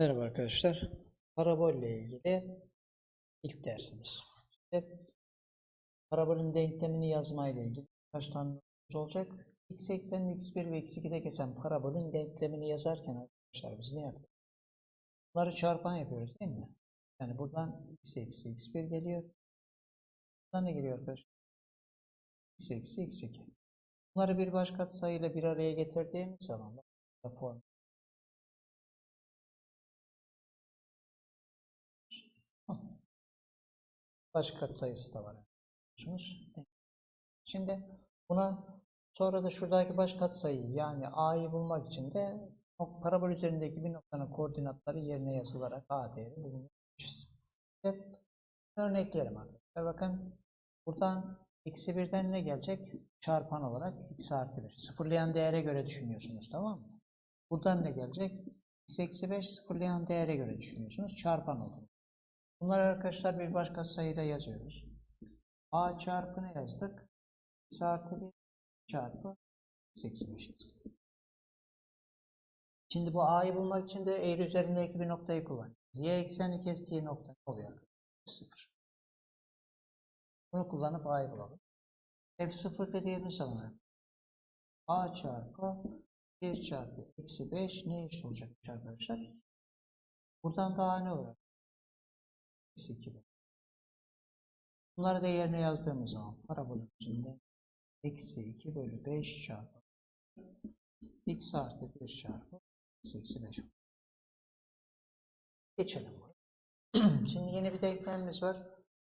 Merhaba arkadaşlar. Parabolle ilgili ilk dersimiz. İşte parabolün denklemini yazma ile ilgili birkaç tane notumuz olacak. x eksenini x1 ve x2'de kesen parabolün denklemini yazarken arkadaşlar biz ne yapıyoruz? Bunları çarpan yapıyoruz değil mi? Yani buradan x eksi x1 geliyor. Buradan ne geliyor arkadaşlar? x eksi x2. Bunları bir baş katsayıyla bir araya getirdiğimiz zaman form baş katsayısı da var. Biliyorsunuz. Şimdi buna sonra da şuradaki baş katsayıyı yani a'yı bulmak için de parabol üzerindeki bir noktanın koordinatları yerine yazılarak a değeri bulunmuş. Örneklerim arkadaşlar. Bakın buradan eksi birden ne gelecek? Çarpan olarak x artı 1. Sıfırlayan değere göre düşünüyorsunuz tamam mı? Buradan ne gelecek? x eksi 5 sıfırlayan değere göre düşünüyorsunuz. Çarpan oldu. Bunları arkadaşlar bir başka sayıyla yazıyoruz. A çarpı ne yazdık? X artı 1 çarpı X eksi 5 yazdık. Şimdi bu A'yı bulmak için de eğri üzerindeki bir noktayı kullanacağız. Y eksenini kestiği nokta oluyor? F0. Bunu kullanıp A'yı bulalım. F0 dediğimiz zaman A çarpı 1 çarpı eksi 5 ne eşit olacak arkadaşlar? Buradan daha ne olur? Eksi 2 Bunları da yerine yazdığımız zaman parabolün içinde eksi 2 bölü 5 çarpı x artı 1 çarpı eksi 5 Geçelim bunu. Şimdi yeni bir denklemimiz var.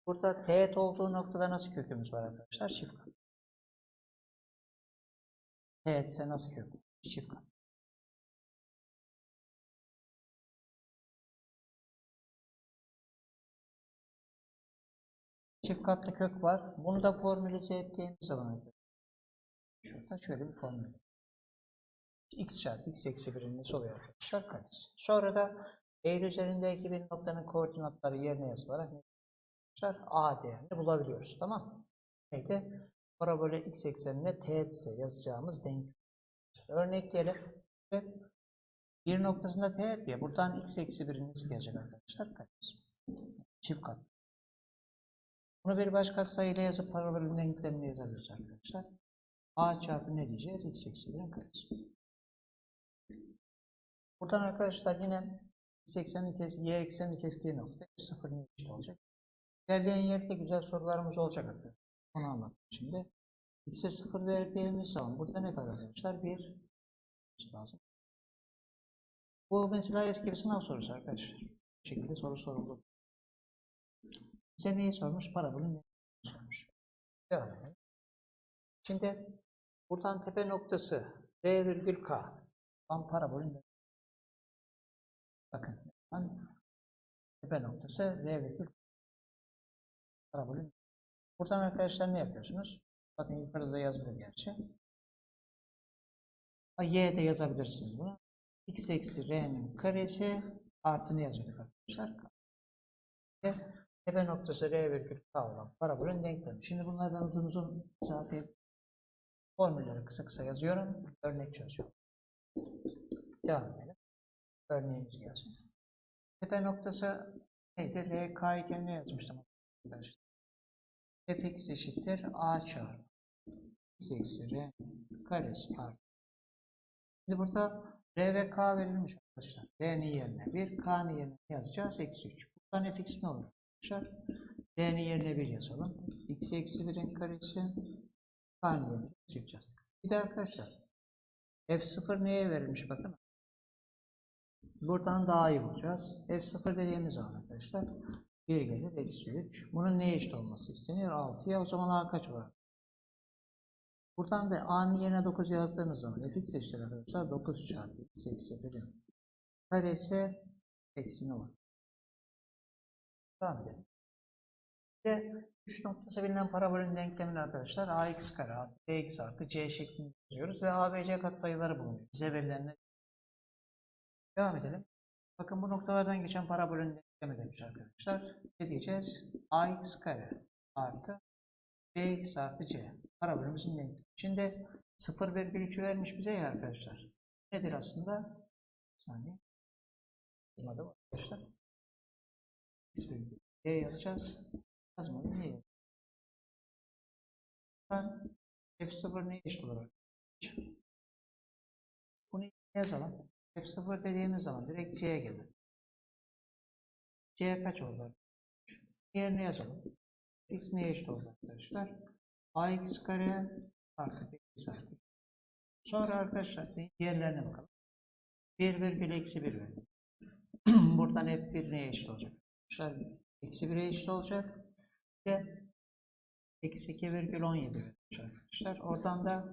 Burada teğet olduğu noktada nasıl kökümüz var arkadaşlar? Çift kat. Teğet ise nasıl kök? Çift kat. Çift katlı kök var. Bunu da formülize ettiğimiz zaman şurada şöyle bir formül. x çarpı x eksi 1'in nesi oluyor arkadaşlar? Karesi. Sonra da eğri üzerindeki bir noktanın koordinatları yerine yazılarak arkadaşlar? A değerini bulabiliyoruz. Tamam? Neydi? Parabole x eksenine teğetse yazacağımız denklem. Örnekleyelim. Bir noktasında teğet diye buradan x eksi 1'in nesi gelecek arkadaşlar? Karesi. Çift kat. Bunu bir başka sayıyla yazıp parabolün denklemini yazabiliriz arkadaşlar. A çarpı ne diyeceğiz? X eksi 1'in karesi. Buradan arkadaşlar yine x eksenini kes, y eksenini kestiği nokta f0 ne eşit olacak? İlerleyen yerde güzel sorularımız olacak arkadaşlar. Onu anlatayım şimdi. x'e 0 verdiğimiz zaman burada ne kadar arkadaşlar? 1 lazım. Bu mesela eski bir sınav sorusu arkadaşlar. Bu şekilde soru soruldu. Bize neyi sormuş? Parabolün ne sormuş. Devam. Şimdi buradan tepe noktası R virgül K. Tam parabolün Bakın. Tepe noktası R virgül parabolün. Buradan arkadaşlar ne yapıyorsunuz? Bakın yukarıda yazılı gerçi. Y de yazabilirsiniz bunu. X eksi R'nin karesi artı ne yazıyoruz arkadaşlar? Tepe noktası R virgül K olan parabolün denklemi. Şimdi bunları ben uzun uzun zaten formülleri kısa kısa yazıyorum. Örnek çözüyorum. Devam edelim. Örneğimiz gelsin. Tepe noktası neydi? R K iken ne yazmıştım? Fx eşittir A çarpı x eksi R karesi artı. Şimdi burada R ve K verilmiş arkadaşlar. R'nin yerine 1, K'nın yerine yazacağız? Eksi 3. Buradan fx ne olur? Arkadaşlar. D'nin yerine 1 yazalım. X eksi 1'in karesi K'nın yerine 3 yazdık. Bir de arkadaşlar F0 neye verilmiş bakın. Buradan daha iyi bulacağız. F0 dediğimiz zaman arkadaşlar 1 gelir eksi 3. Bunun neye eşit olması isteniyor? 6'ya o zaman A kaç var? Buradan da A'nın yerine 9 yazdığımız zaman fx eşittir arkadaşlar 9 çarpı x eksi 1'in karesi eksi ne olur? Devam edelim. De 3 noktası bilinen parabolün denklemini arkadaşlar ax kare artı bx artı c şeklinde yazıyoruz ve abc katsayıları bulunuyor. Bize verilenler. Devam edelim. Bakın bu noktalardan geçen parabolün denklemi demiş arkadaşlar. Ne diyeceğiz? ax kare artı bx artı c. Parabolümüzün denklemi. Şimdi 0,3'ü vermiş bize ya arkadaşlar. Nedir aslında? Bir saniye. arkadaşlar. Virgül Y yazacağız. Yazmadım niye yazdım? Ben F0 neye eşit olarak? Bunu yazalım. F0 dediğimiz zaman direkt C'ye gelir. C kaç oldu? Yerine yazalım. X neye eşit oldu arkadaşlar? AX kare artı x artı. Sonra arkadaşlar diğerlerine bakalım. 1 virgül eksi 1 virgül. Buradan F1 neye eşit olacak? Arkadaşlar eksi 1'e eşit olacak. Ve eksi 2 virgül 17 vermiş arkadaşlar. Oradan da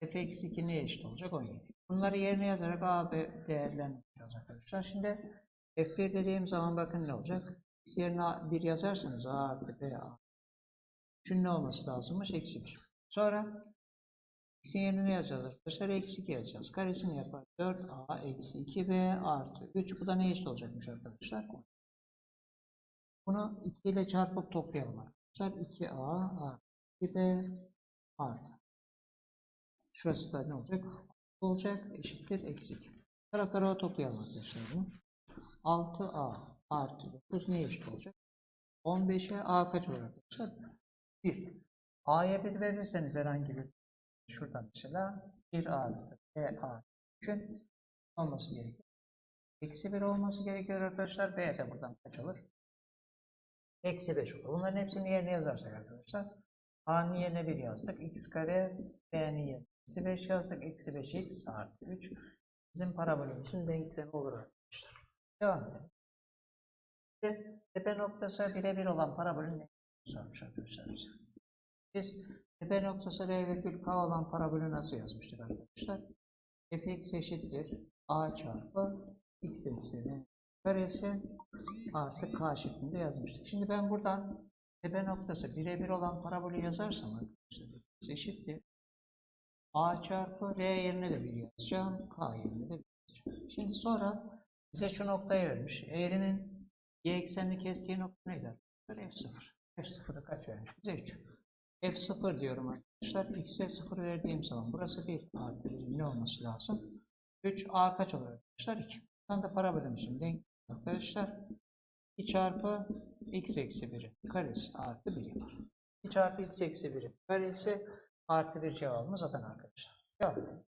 f eksi 2 neye eşit olacak? 17. Bunları yerine yazarak a, b değerlerini bulacağız arkadaşlar. Şimdi f1 dediğim zaman bakın ne olacak? X yerine 1 yazarsanız a artı b a. Şunun ne olması lazımmış? Eksi 1. Sonra x'in yerine ne yazacağız arkadaşlar? Eksi 2 yazacağız. Karesini yapar. 4a eksi 2b artı 3. Bu da ne eşit olacakmış arkadaşlar? Bunu 2 ile çarpıp toplayalım arkadaşlar. 2a artı 2b artı. Şurası da ne olacak? Olacak eşittir eksi 2. Taraf tarafa toplayalım arkadaşlar bunu. 6a artı 9 neye eşit olacak? 15'e a kaç olur arkadaşlar? 1. a'ya 1 verirseniz herhangi bir şuradan mesela 1 artı b artı 3'ün olması gerekiyor. Eksi 1 olması gerekiyor arkadaşlar. B de buradan kaç olur? Eksi 5 olur. Bunların hepsini yerine yazarsak arkadaşlar. A'nın yerine 1 yazdık. X kare B'nin yerine eksi 5 yazdık. Eksi 5x artı 3. Bizim parabolümüzün denklemi olur arkadaşlar. Devam edelim. Ve tepe noktası birebir olan parabolün denklemini sormuş arkadaşlar. Biz tepe noktası R virgül K olan parabolü nasıl yazmıştık arkadaşlar? fx eşittir a çarpı x eksi karesi artı k şeklinde yazmıştık. Şimdi ben buradan tepe noktası birebir olan parabolü yazarsam arkadaşlar eşittir a çarpı r yerine de 1 yazacağım. k yerine de 1 yazacağım. Şimdi sonra bize şu noktayı vermiş. Eğrinin y eksenini kestiği nokta neydi arkadaşlar? f0. f0'ı kaç vermiş? Bize 3. f0 diyorum arkadaşlar. x'e 0 verdiğim zaman burası 1 artı 1'in ne olması lazım? 3 a kaç olur arkadaşlar? 2. Buradan da parabolümüzün denk arkadaşlar 2 çarpı x eksi 1'in karesi artı 1 yapar. 2 çarpı x eksi 1'in karesi artı 1 cevabımız Adana arkadaşlar. Devam.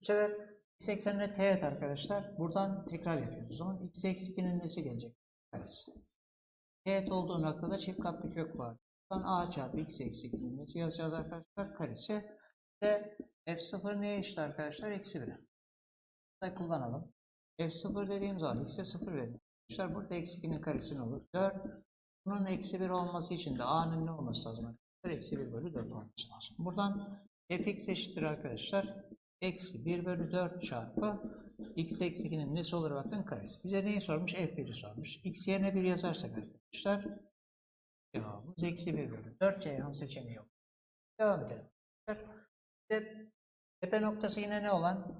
Bu sefer x eksenine teğet arkadaşlar. Buradan tekrar yapıyoruz. O zaman x eksi 2'nin nesi gelecek? Karesi. Teğet olduğu noktada çift katlı kök var. Buradan a çarpı x eksi 2'nin nesi yazacağız arkadaşlar? Karesi. Ve f0 neye eşit arkadaşlar? Eksi 1'e. Da kullanalım. F0 dediğim zaman x'e 0 verin. Arkadaşlar burada eksi 2'nin karesi olur? 4. Bunun eksi 1 olması için de a'nın ne olması lazım? Arkadaşlar? Eksi 1 bölü 4 olması lazım. Buradan fx eşittir arkadaşlar. Eksi 1 bölü 4 çarpı x eksi 2'nin nesi olur bakın karesi. Bize neyi sormuş? F1'i sormuş. x yerine 1 yazarsak arkadaşlar cevabımız eksi 1 bölü 4 Ceyhan seçeneği yok. Devam edelim. Tepe noktası yine ne olan?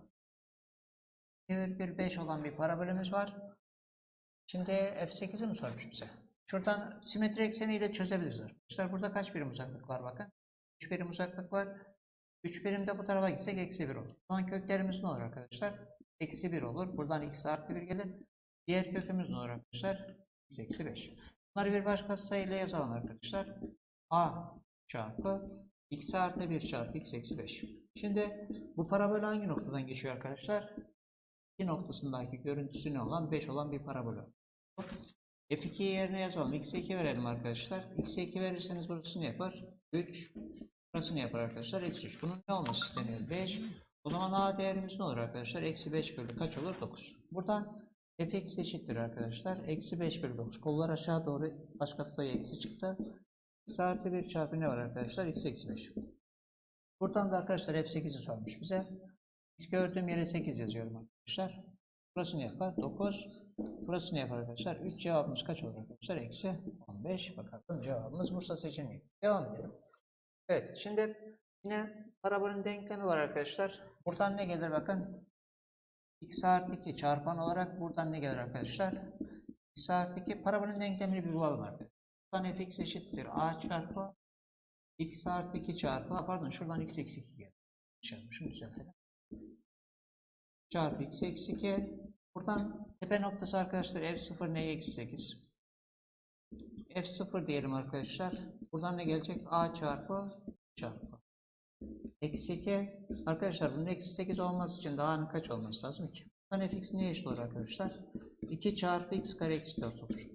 1,5 olan bir parabolümüz var. Şimdi f8'i mi sormuş bize? Şuradan simetri ekseniyle çözebiliriz arkadaşlar. Burada kaç birim uzaklık var bakın. 3 birim uzaklık var. 3 birim de bu tarafa gitsek eksi 1 olur. O zaman köklerimiz ne olur arkadaşlar? Eksi 1 olur. Buradan x artı 1 gelir. Diğer kökümüz ne olur arkadaşlar? x eksi 5. Bunları bir başka sayıyla yazalım arkadaşlar. a çarpı x artı 1 çarpı x eksi 5. Şimdi bu parabol hangi noktadan geçiyor arkadaşlar? 2 noktasındaki görüntüsü ne olan 5 olan bir parabol. F2 yerine yazalım. X'e 2 verelim arkadaşlar. X'e 2 verirseniz burası ne yapar? 3. Burası ne yapar arkadaşlar? Eksi 3. Bunun ne olması isteniyor? 5. O zaman A değerimiz ne olur arkadaşlar? Eksi 5 bölü kaç olur? 9. Buradan fx eşittir arkadaşlar. Eksi 5 bölü 9. Kollar aşağı doğru başka sayı eksi çıktı. X artı 1 çarpı ne var arkadaşlar? X eksi 5. Buradan da arkadaşlar f8'i sormuş bize. Gördüğüm yere 8 yazıyorum arkadaşlar. Burası ne yapar? 9. Burası ne yapar arkadaşlar? 3 cevabımız kaç olur arkadaşlar? Eksi 15. Bakalım cevabımız Bursa seçeneği. Devam edelim. Evet şimdi yine parabolün denklemi var arkadaşlar. Buradan ne gelir bakın. X artı 2 çarpan olarak buradan ne gelir arkadaşlar? X artı 2 parabolün denklemini bir bulalım arkadaşlar. Buradan fx eşittir a çarpı x artı 2 çarpı pardon şuradan x eksi 2 gelir. Şunu düzeltelim çarpı x eksi 2 Buradan tepe noktası arkadaşlar f0 ne eksi 8. f0 diyelim arkadaşlar. Buradan ne gelecek? a çarpı çarpı. Eksi 2. Arkadaşlar bunun eksi 8 olması için daha kaç olması lazım ki? Buradan fx neye eşit olur arkadaşlar? 2 çarpı x kare eksi 4 olur.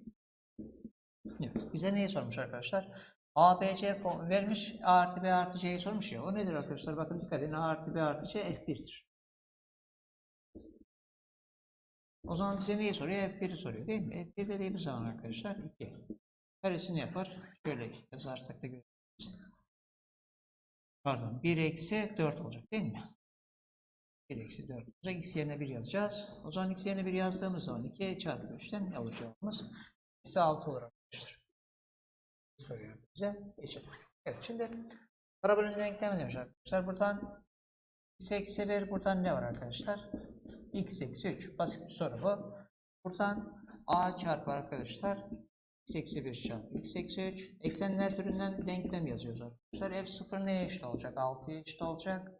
Evet, bize neyi sormuş arkadaşlar? A, B, C vermiş. A artı B artı C'yi sormuş ya. O nedir arkadaşlar? Bakın dikkat edin. A artı B artı C F1'dir. O zaman bize neyi soruyor? F1'i soruyor değil mi? F1 dediğimiz zaman arkadaşlar 2. Karesini yapar. Şöyle yazarsak da göreceğiz. Pardon. 1 eksi 4 olacak değil mi? 1 eksi 4 olacak. X yerine 1 yazacağız. O zaman X yerine 1 yazdığımız zaman 2 çarpı 3'ten ne olacağımız? Eksi 6 olur arkadaşlar. Soruyor bize. Geçelim. Evet şimdi parabolün denklemi demiş arkadaşlar. Buradan x eksi 1 buradan ne var arkadaşlar? x eksi 3. Basit bir soru bu. Buradan a çarpı arkadaşlar x eksi 1 çarpı x eksi 3. Eksenler türünden denklem yazıyoruz arkadaşlar. f0 neye eşit olacak? 6'ya eşit olacak.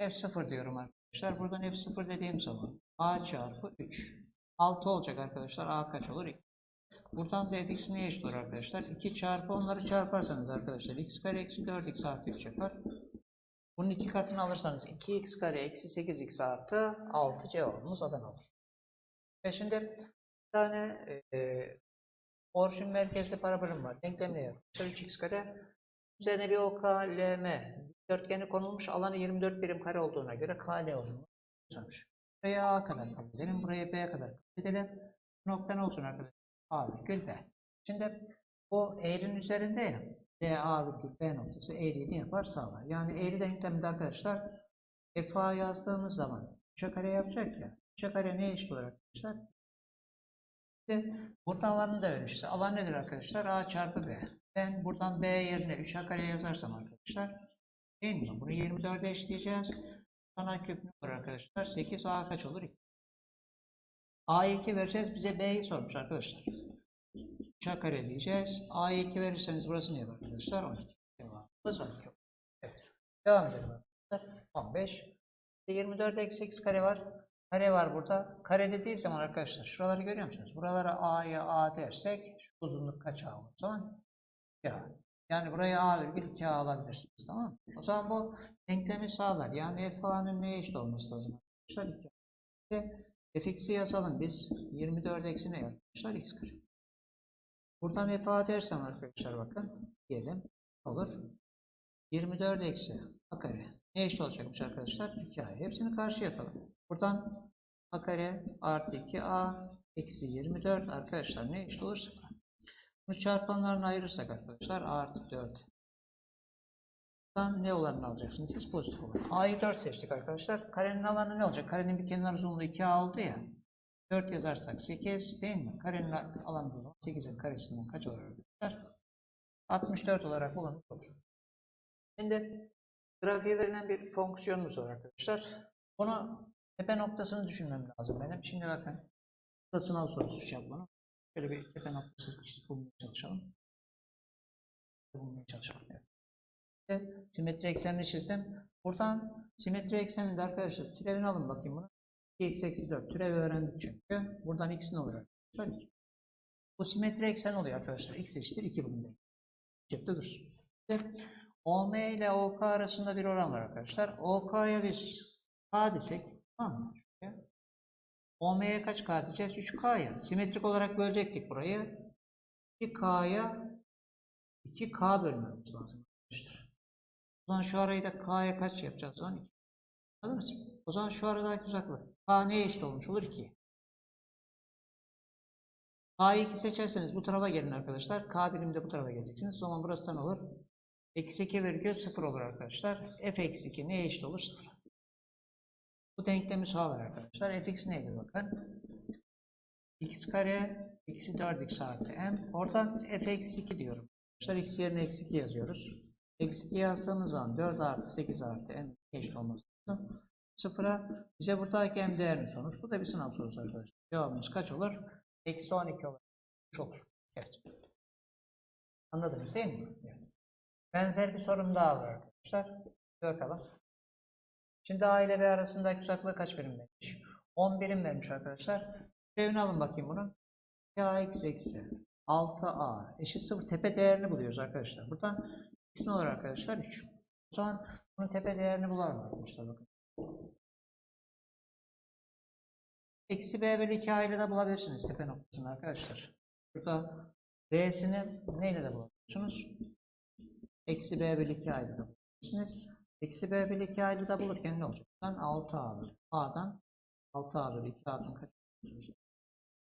f0 diyorum arkadaşlar. Buradan f0 dediğim zaman a çarpı 3. 6 olacak arkadaşlar. a kaç olur? 2. Buradan da fx neye eşit olur arkadaşlar? 2 çarpı onları çarparsanız arkadaşlar x kare eksi 4x artı 3 yapar. Bunun iki katını alırsanız 2x kare eksi 8x artı 6 cevabımız Adana olur. Ve şimdi bir tane e, orijin merkezli parabolüm var. Denklemle yapmışlar. 3x kare. Üzerine bir OKLM dikdörtgeni konulmuş. Alanı 24 birim kare olduğuna göre KL uzunluğu sonuç. Buraya A kadar kabul edelim. Buraya B kadar kabul edelim. Nokta ne olsun arkadaşlar? A virgül B. Şimdi bu eğrinin üzerinde ya. D A virgül B noktası eğriyi ne yapar? Sağlar. Yani eğri denklemde arkadaşlar FA yazdığımız zaman 3'e kare yapacak ya. 3'e kare ne eşit olur arkadaşlar? İşte burada alanı da vermişti. Alan nedir arkadaşlar? A çarpı B. Ben buradan B yerine 3'e kare yazarsam arkadaşlar değil mi? Bunu 24'e eşleyeceğiz. Sana küp ne olur arkadaşlar? 8 A kaç olur? 2. A'ya 2 vereceğiz. Bize B'yi sormuş arkadaşlar. 3'e kare diyeceğiz. A'ya 2 verirseniz burası ne yapar arkadaşlar? 12. Cevabımız 12 olur. Evet. Devam edelim arkadaşlar. 15. 24 eksi x kare var. Kare var burada. Kare dediği zaman arkadaşlar şuraları görüyor musunuz? Buralara A'ya A dersek şu uzunluk kaç A olur? O zaman ya. Yani buraya A virgül 2 A alabilirsiniz. Tamam? O zaman bu denklemi sağlar. Yani f A'nın neye eşit olması lazım? Arkadaşlar 2 fx'i yazalım biz. 24 eksi ne yapmışlar? x kare. Buradan f a dersem arkadaşlar bakın. Diyelim. Olur. 24 eksi a kare. Ne eşit olacakmış arkadaşlar? 2a. Hepsini karşıya atalım. Buradan a kare artı 2a eksi 24 arkadaşlar ne eşit olur? 0. Bunu çarpanlarını ayırırsak arkadaşlar artı 4 Buradan ne olanını alacaksınız? Siz pozitif olur. A'yı 4 seçtik arkadaşlar. Karenin alanı ne olacak? Karenin bir kenar uzunluğu 2A oldu ya. 4 yazarsak 8 değil mi? Karenin alanı zaman 8'in karesinden kaç olur arkadaşlar? 64 olarak bulunmuş olur. Şimdi grafiğe verilen bir fonksiyonumuz var arkadaşlar. Bunu tepe noktasını düşünmem lazım benim. Şimdi bakın. Da sınav sorusu yapalım. Şöyle bir tepe noktası bulmaya çalışalım. Bulmaya çalışalım. Evet simetri eksenini çizdim. Buradan simetri ekseninde arkadaşlar türevini alın bakayım bunu. 2x eksi 4 türevi öğrendik çünkü. Buradan x ne arkadaşlar? 2. Bu simetri eksen oluyor arkadaşlar. x eşittir 2 bunda. Cepte dursun. İşte OM ile OK arasında bir oran var arkadaşlar. OK'ya biz K desek tamam mı? OM'ye kaç K diyeceğiz? 3K'ya. Simetrik olarak bölecektik burayı. 2K'ya 2K bölmemiz lazım arkadaşlar. O zaman şu arayı da K'ya kaç yapacağız? O zaman 2. Anladınız mı? O zaman şu aradaki uzaklık. K neye eşit olmuş olur? 2. K'yı 2 seçerseniz bu tarafa gelin arkadaşlar. K birimi de bu tarafa geleceksiniz. O zaman burası ne olur? Eksi 2 virgül 0 olur arkadaşlar. F eksi 2 neye eşit olur? 0. Bu denklemi sağlar arkadaşlar. Fx neydi bakın? x kare eksi 4x artı m. Oradan f eksi 2 diyorum. Arkadaşlar x yerine eksi 2 yazıyoruz. Eksi 2 yazdığımız zaman 4 artı 8 artı n eşit olması lazım. Sıfıra bize buradaki m değerini sormuş. Bu da bir sınav sorusu arkadaşlar. Cevabımız kaç olur? Eksi 12 olur. olur. Evet. Anladınız değil mi? Benzer bir sorum daha var arkadaşlar. Bakalım. Şimdi A ile B arasındaki uzaklığı kaç birim demiş? 10 birim vermiş arkadaşlar. Türevini alın bakayım bunun. 2ax eksi 6a eşit 0 tepe değerini buluyoruz arkadaşlar. Buradan x ne olur arkadaşlar? 3. O zaman bunun tepe değerini bulalım arkadaşlar bakın. Eksi b bölü 2a ile de bulabilirsiniz tepe noktasını arkadaşlar. Burada r'sini neyle de bulabilirsiniz? Eksi b bölü 2a ile de bulabilirsiniz. Eksi b bölü 2a ile de bulurken ne olacak? Buradan 6a bölü a'dan 6a bölü 2a'dan kaç?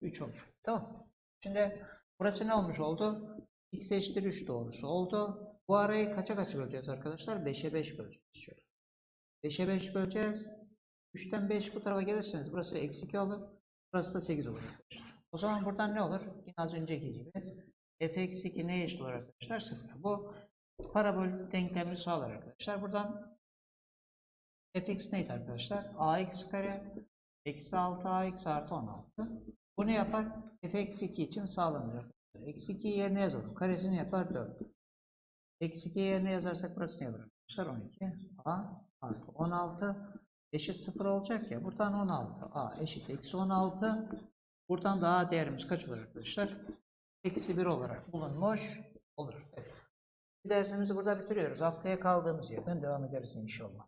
3 olmuş. Tamam. Şimdi burası ne olmuş oldu? x eşittir 3 doğrusu oldu. Bu arayı kaça kaç böleceğiz arkadaşlar? 5'e 5 böleceğiz. Şöyle. 5'e 5 böleceğiz. 3'ten 5 bu tarafa gelirseniz burası eksi 2 olur. Burası da 8 olur. O zaman buradan ne olur? Yine az önceki gibi. f eksi 2 neye eşit olur arkadaşlar? 0. Bu parabol denklemini sağlar arkadaşlar. Buradan fx neydi arkadaşlar? ax kare eksi 6 ax artı 16. Bu ne yapar? f eksi 2 için sağlanır. Eksi 2'yi yerine yazalım. Karesini yapar 4. Eksi 2 yerine yazarsak burası ne olur arkadaşlar? 12. A artı 16 eşit 0 olacak ya. Buradan 16. A eşit eksi 16. Buradan da A değerimiz kaç olur arkadaşlar? Eksi 1 olarak bulunmuş olur. Evet. Dersimizi burada bitiriyoruz. Haftaya kaldığımız yerden devam ederiz inşallah.